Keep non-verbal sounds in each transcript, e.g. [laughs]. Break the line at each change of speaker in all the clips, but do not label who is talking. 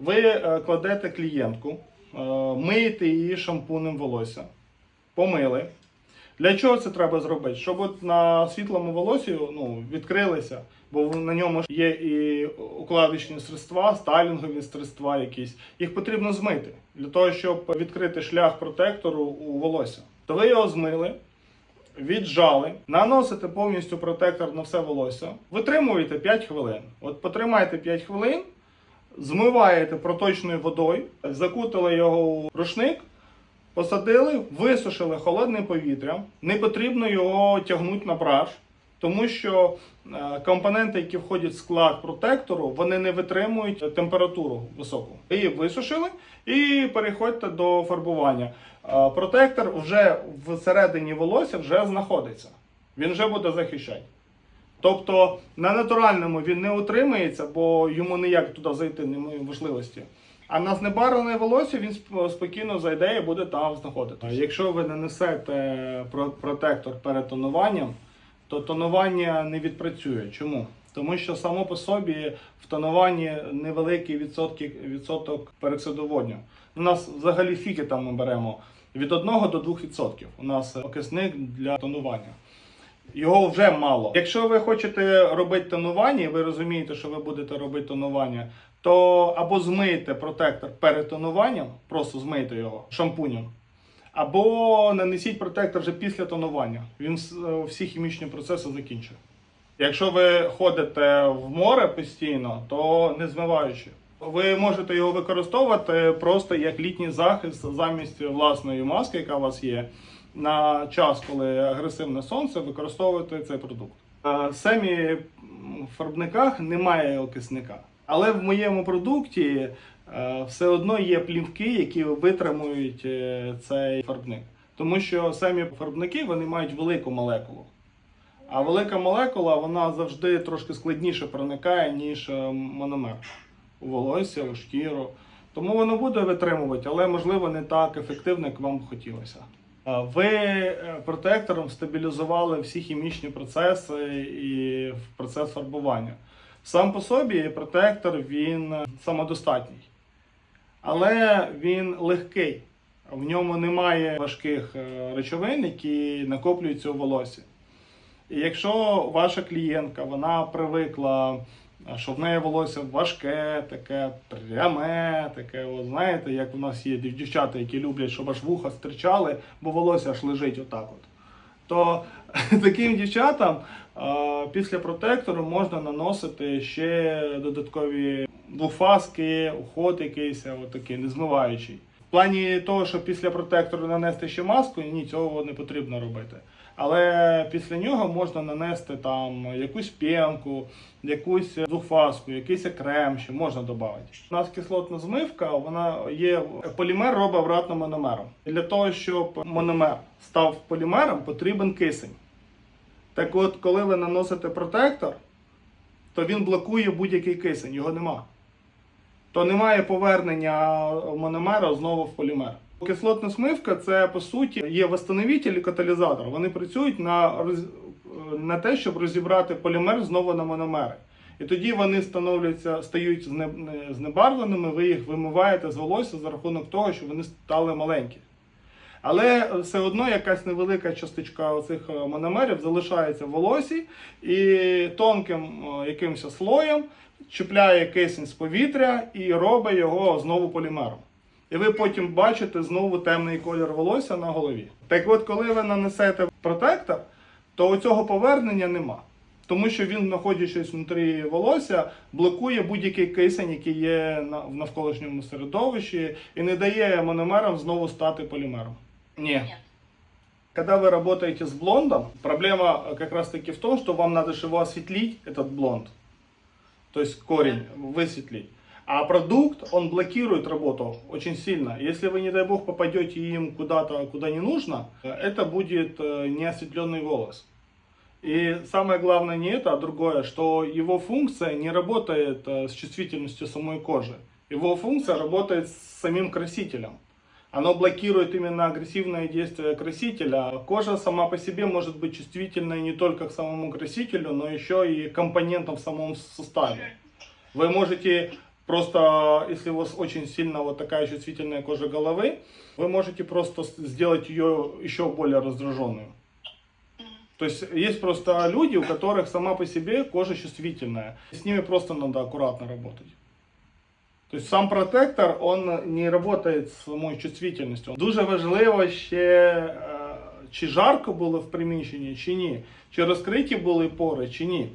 Ви е, кладете клієнтку, е, миєте її шампунем волосся, помили. Для чого це треба зробити? Щоб от на світлому волосі ну, відкрилися, бо на ньому є і укладочні средства, стайлінгові средства якісь. Їх потрібно змити для того, щоб відкрити шлях протектору у волосся. То ви його змили, віджали, наносите повністю протектор на все волосся, витримуєте 5 хвилин. От потримайте 5 хвилин, змиваєте проточною водою, закутали його у рушник, посадили, висушили холодним повітрям. Не потрібно його тягнути на браш, тому що е, компоненти, які входять в склад протектору, вони не витримують температуру високу. Ви її висушили і переходьте до фарбування. Е, Протектор вже всередині волосся вже знаходиться. Він вже буде захищати. Тобто на натуральному він не утримається, бо йому ніяк туди зайти немає можливості. А на знебарвлене волосся він сп- спокійно зайде і буде там знаходитися. Якщо ви нанесете про- протектор перед тонуванням, то тонування не відпрацює. Чому? Тому що само по собі в тонуванні невеликий відсотки, відсоток перексидоводню. У нас взагалі фіки там ми беремо від 1 до 2%. У нас окисник для тонування. Його вже мало. Якщо ви хочете робити тонування, і ви розумієте, що ви будете робити тонування, то або змийте протектор перед тонуванням, просто змийте його шампунем, або нанесіть протектор вже після тонування. Він всі хімічні процеси закінчує. Якщо ви ходите в море постійно, то не змиваючи. Ви можете його використовувати просто як літній захист замість власної маски, яка у вас є. На час, коли агресивне сонце, використовувати цей продукт. Е, Самі м, в фарбниках немає окисника. Але в моєму продукті е, все одно є плівки, які витримують е, цей фарбник. Тому що самі фарбники вони мають велику молекулу. А велика молекула вона завжди трошки складніше проникає, ніж е, мономер у волосся, у шкіру. Тому воно буде витримувати, але можливо не так ефективно, як вам б хотілося. Ви е, протектором стабілізували всі хімічні процеси і процес фарбування. Сам по собі протектор він е, самодостатній, але він легкий. В ньому немає важких е, речовин, які накоплюються у волосі. І якщо ваша клієнтка вона привикла, що в неї волосся важке, таке пряме, таке, от, знаєте, як у нас є дівчата, які люблять, щоб аж вуха стирчали, бо волосся аж лежить отак от. То [laughs] таким дівчатам після протектору можна наносити ще додаткові двофаски, уход якийсь, отакий, не змиваючий. В плані того, що після протектору нанести ще маску, ні, цього не потрібно робити. Але після нього можна нанести там якусь п'янку, якусь двохфаску, якийсь крем ще можна додати. У нас кислотна змивка, вона є полімер робить обратно мономером. І для того, щоб мономер став полімером, потрібен кисень. Так от, коли ви наносите протектор, то він блокує будь-який кисень, його нема. То немає повернення мономера знову в полімер. Кислотна смивка це по суті є восстановитель і каталізатор. Вони працюють на, на те, щоб розібрати полімер знову на мономери. І тоді вони становляться, стають знебарвленими, ви їх вимиваєте з волосся за рахунок того, що вони стали маленькі. Але все одно якась невелика частичка оцих е, мономерів залишається в волосі і тонким е, якимось слоєм чіпляє кисень з повітря і робить його знову полімером. І ви потім бачите знову темний колір волосся на голові. Так от, коли ви нанесете протектор, то цього повернення нема. Тому що він, знаходячись внутрі волосся, блокує будь-який кисень, який є на- в навколишньому середовищі, і не дає мономерам знову стати полімером. Ні. Когда вы работаете с блондом, проблема э, как раз таки в том, что вам надо же его осветлить, этот блонд. То есть корень высветлить. А продукт, он блокирует работу очень сильно. Если вы, не дай бог, попадете им куда-то, куда не нужно, это будет э, неосветленный волос. И самое главное не это, а другое, что его функция не работает э, с чувствительностью самой кожи. Его функция работает с самим красителем. Оно блокирует именно агрессивное действие красителя. Кожа сама по себе может быть чувствительной не только к самому красителю, но еще и компонентам в самом составе. Вы можете Просто если у вас очень сильно вот такая чувствительная кожа головы, вы можете просто с- сделать ее еще более раздраженную. То есть есть просто люди, у которых сама по себе кожа чувствительная. С ними просто надо аккуратно работать. То есть сам протектор, он не работает з самою чувствительністю. Дуже важливо ще, е, чи жарко було в приміщенні, чи ні. Чи розкриті були пори, чи ні.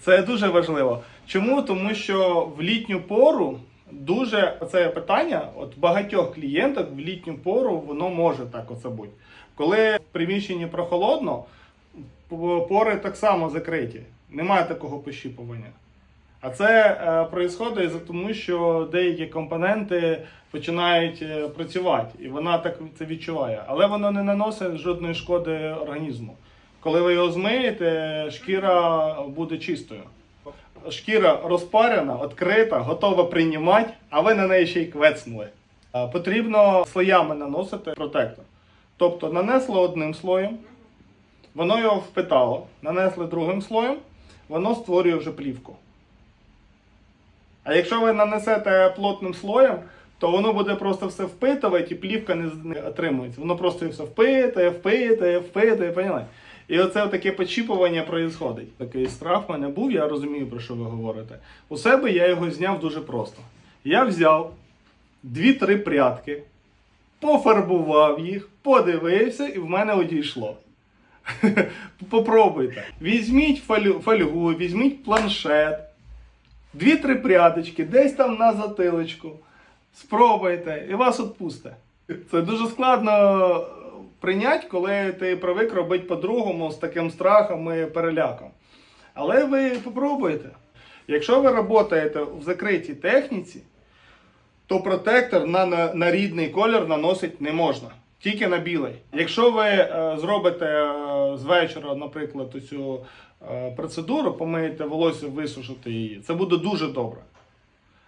Це дуже важливо. Чому? Тому що в літню пору дуже це питання, от багатьох клієнток в літню пору воно може так оце бути. Коли в приміщенні прохолодно, пори так само закриті. Немає такого пощіпування. А це е, із-за тому, що деякі компоненти починають е, працювати, і вона так це відчуває. Але воно не наносить жодної шкоди організму. Коли ви його змиєте, шкіра буде чистою. Шкіра розпарена, відкрита, готова приймати, а ви на неї ще й квецнули. Потрібно слоями наносити протектор. Тобто нанесли одним слоєм, воно його впитало, нанесли другим слоєм, воно створює вже плівку. А якщо ви нанесете плотним слоєм, то воно буде просто все впитувати і плівка не, отримується. Воно просто все впитує, впитує, впитує, поняли? І оце таке почіпування проїсходить. Такий страх в мене був, я розумію, про що ви говорите. У себе я його зняв дуже просто. Я взяв дві-три прядки, пофарбував їх, подивився, і в мене одійшло. [laughs] Попробуйте. Візьміть фольгу, візьміть планшет, дві-три прядочки, десь там на затилочку. Спробуйте, і вас відпусте. Це дуже складно прийняти, коли ти привик робити по-другому з таким страхом і переляком. Але ви попробуйте. Якщо ви працюєте в закритій техніці, то протектор на, на, на рідний колір наносити не можна. Тільки на білий. Якщо ви е, зробите е, з вечора, наприклад, цю е, процедуру, помиєте волосся, висушите її, це буде дуже добре.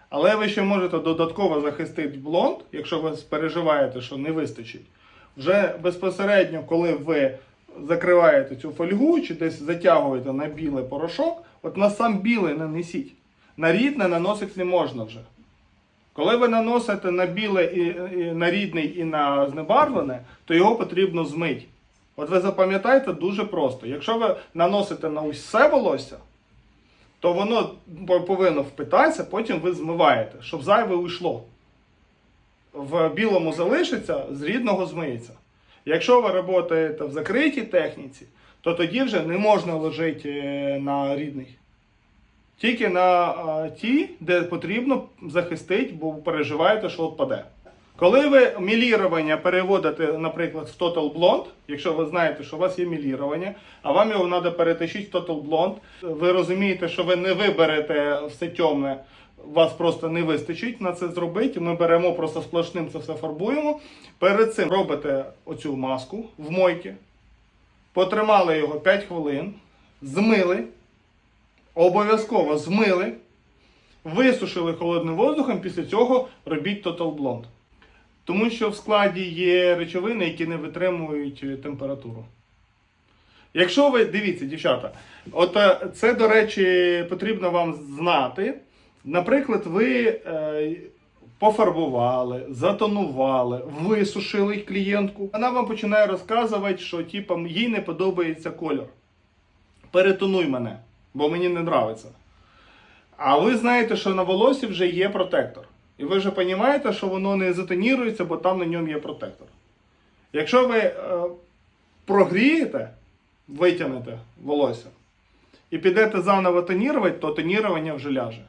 Але ви ще можете додатково захистити блонд, якщо ви переживаєте, що не вистачить. Вже безпосередньо, коли ви закриваєте цю фольгу чи десь затягуєте на білий порошок, от на сам білий нанесіть. На рідне наносити не можна вже. Коли ви наносите на біле і, і на рідний і на знебарвлене, то його потрібно змити. От ви запам'ятаєте дуже просто. Якщо ви наносите на усе волосся, то воно повинно впитатися, потім ви змиваєте, щоб зайве уйшло. В білому залишиться, з рідного змиється. Якщо ви працюєте в закритій техніці, то тоді вже не можна ложити е, на рідний. Тільки на ті, де потрібно захистити, бо переживаєте, що відпаде. Коли ви мілірування переводите, наприклад, в Total Blonde, якщо ви знаєте, що у вас є мілірування, а вам його треба перетащити в Total Blonde, ви розумієте, що ви не виберете все темне, вас просто не вистачить на це зробити. Ми беремо просто сплошним це все фарбуємо. Перед цим робите оцю маску в мойці, потримали його 5 хвилин, змили, обов'язково змили, висушили холодним воздухом, після цього робіть Total Blonde. Тому що в складі є речовини, які не витримують е, температуру. Якщо ви дивіться, дівчата, от е, це, до речі, потрібно вам знати. Наприклад, ви е, пофарбували, затонували, висушили клієнтку. Вона вам починає розказувати, що типа, їй не подобається кольор. Перетонуй мене, бо мені не подобається. А ви знаєте, що на волосі вже є протектор. І ви вже розумієте, що воно не затонірується, бо там на ньому є протектор. Якщо ви е, прогрієте, витягнете волосся і підете заново тонірувати, то тонірування вже ляже.